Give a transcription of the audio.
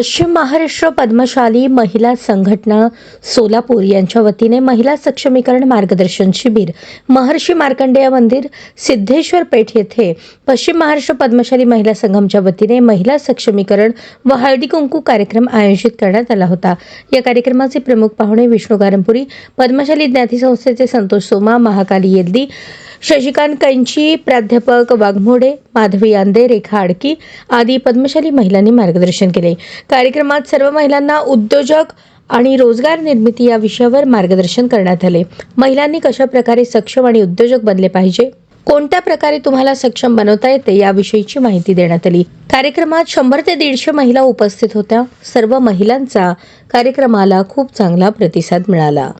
पश्चिम महाराष्ट्र पद्मशाली महिला संघटना सोलापूर यांच्या वतीने महिला सक्षमीकरण मार्गदर्शन शिबिर महर्षी मार्कंडेय मंदिर सिद्धेश्वर पेठ येथे पश्चिम महाराष्ट्र पद्मशाली महिला संघमच्या वतीने महिला सक्षमीकरण व हळदी कुंकू कार्यक्रम आयोजित करण्यात आला होता. या कार्यक्रमाचे प्रमुख पाहुणे विष्णू गारंपुरी पद्मशाली ज्ञाती संस्थेचे संतोष सोमा महाकाली येल्दी शशिकांत कैंची प्राध्यापक वाघमोडे माधवी आंदे रेखा आडकी आदी पद्मशाली महिलांनी मार्गदर्शन केले. कार्यक्रमात सर्व महिलांना उद्योजक आणि रोजगार निर्मिती या विषयावर मार्गदर्शन करण्यात आले. महिलांनी कशा प्रकारे सक्षम आणि उद्योजक बनले पाहिजे? कोणत्या प्रकारे तुम्हाला सक्षम बनवता येते याविषयीची माहिती देण्यात आली. कार्यक्रमात शंभर ते दीडशे महिला उपस्थित होत्या. सर्व महिलांचा कार्यक्रमाला खूप चांगला प्रतिसाद मिळाला.